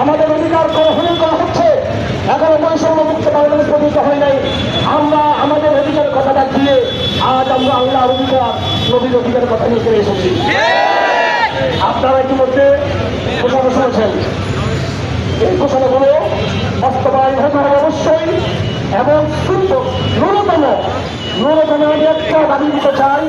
আমাদের অধিকার হরণ করা হচ্ছে। এখনও বৈষম্য মুক্ত বাংলাদেশ প্রতিষ্ঠিত হয় নাই। আমরা আমাদের অধিকারের কথাটা দিয়ে আজ আমরা আল্লাহর অধিকার, নবীর অধিকারের কথা নিয়ে চলে এসেছি। আপনারা ইতিমধ্যে ঘোষণা শুনেছেন এই ঘোষণাগুলো বাস্তবায়ন হতে হবে অবশ্যই এবং ন্যূনতম ন্যূনতম আমি একটা দাবি দিতে চাই।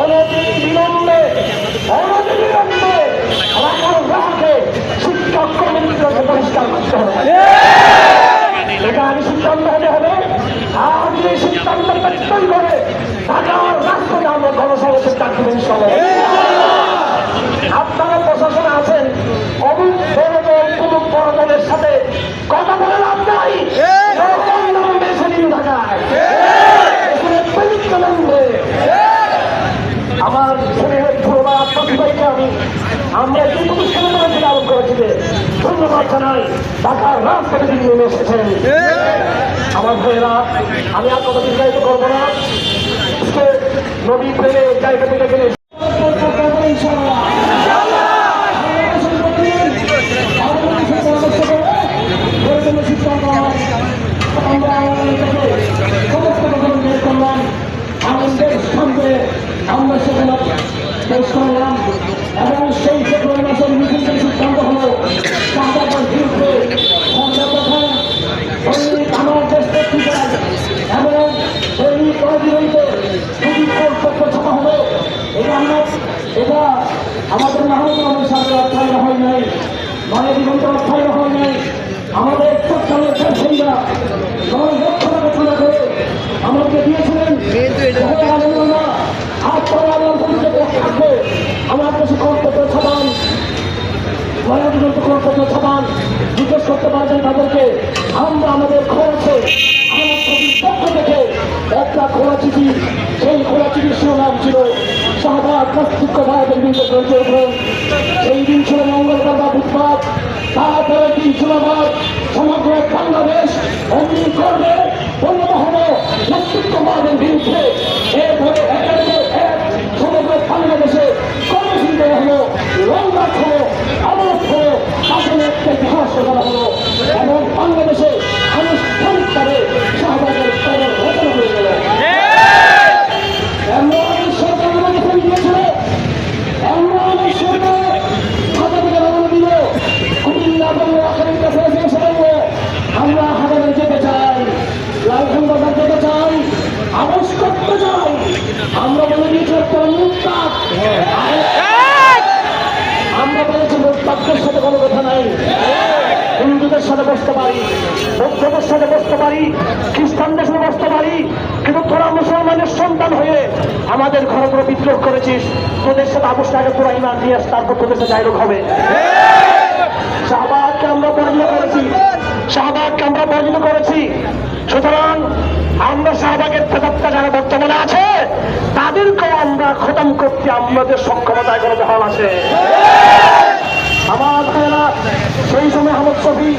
অনতি শিক্ষক পরিষ্কার করতে হবে এটা আগে সিদ্ধান্ত হতে হবে আর যে সিদ্ধান্ত ব্যক্তই করে ঢাকার রাস্তায় আমরা গণসংসদ ডাকতে ইনশাল্লাহ আপনারা প্রশাসনে আছেন অমুক সাথে কথা বলে লাভ আমার ছেলের ভাইকে আমি। আমরা যে প্রতিষ্ঠানে করেছি আরোপ করেছি যে ধন্যবাদ জানাই। ঢাকার তিনি নেমে এসেছেন। আমার ভাইয়েরা, আমি আর কথা দীর্ঘায়িত করব না। জায়গা থেকে গেলে ইনশাআল্লাহ আনন্দের সঙ্গে আমরা সেখানে পেশ করলাম এবং সেই ফেব্রুয়ারি মাসের মিছিলকে সিদ্ধান্ত হলো শাহবাগের বিরুদ্ধে সৈনিক আমার দেশ পত্রিকায় এবং সৈনিক অধিকারীতে দুটি কর্তব্য ছাপা হবে এটা আমরা এটা আমাদের মাহমুদ রহমান সাহেবের অর্থায়ন হয় নাই নয় দিগন্ত অর্থায়ন হয় নাই আমাদের চট্টগ্রামের ব্যবসায়ীরা নয় লক্ষ টাকা খোলা করে আমাকে দিয়েছিলেন হাত পরে আমার ভূমিকা থাকবে আমার কাছে কর্তব্য ছাপান ময়নাদিগন্ত কর্তব্য ছাপান জিজ্ঞেস করতে পারবেন তাদেরকে আমরা আমাদের খরচে আমার ছবির পক্ষ থেকে একটা খোলা চিঠি সেই খোলা চিঠির শিরোনাম ছিল শাহবাগ নাস্তিক ভাইদের বিরুদ্ধে করবেন সেই দিন ছিল মঙ্গলবার বা বুধবার, তারপরে দিন ছিল সমগ্র বাংলাদেশ অগ্নি করবে পরিণত হলো নাস্তিকবাদের বিরুদ্ধে এরপরে পর এক সমগ্র বাংলাদেশে কর্মসূচি দেওয়া হলো লঙ্ঘাত হলো অবরোধ হলো আসলে একটা ইতিহাস করা হলো। এবং বাংলাদেশে আনুষ্ঠানিকভাবে আমরা হাজারে যেতে চাই লালখান যেতে চাই আবাস করতে চাই আমরা বলে দিয়েছি আমরা বলেছি মুক্তাকদের সাথে কোনো কথা নাই হিন্দুদের সাথে বসতে পারি বৌদ্ধদের সাথে বসতে পারি খ্রিস্টানদের সাথে বসতে পারি কিন্তু তোরা মুসলমানের সন্তান হয়ে আমাদের ঘরে ঘরে বিদ্রোহ করেছিস তোদের সাথে আবশ্য আগে তোরা ইমান দিয়ে আস, তারপর তোদের সাথে হবে। শাহবাগকে আমরা পরাজিত করেছি। শাহবাগকে আমরা পরাজিত করেছি। সুতরাং আমরা শাহবাগের প্রেতাত্মা যারা বর্তমানে আছে, তাদেরকেও আমরা খতম করতে আমাদের সক্ষমতা এখনও বহাল আছে। আমার সেই সময় আহমদ শফি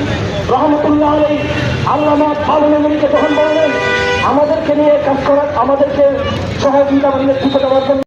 রহমতুল্লাহ আলী আল্লামা পালনকে যখন বললেন, আমাদেরকে নিয়ে কাজ করার, আমাদেরকে সহযোগিতা নেতৃত্ব দেওয়ার জন্য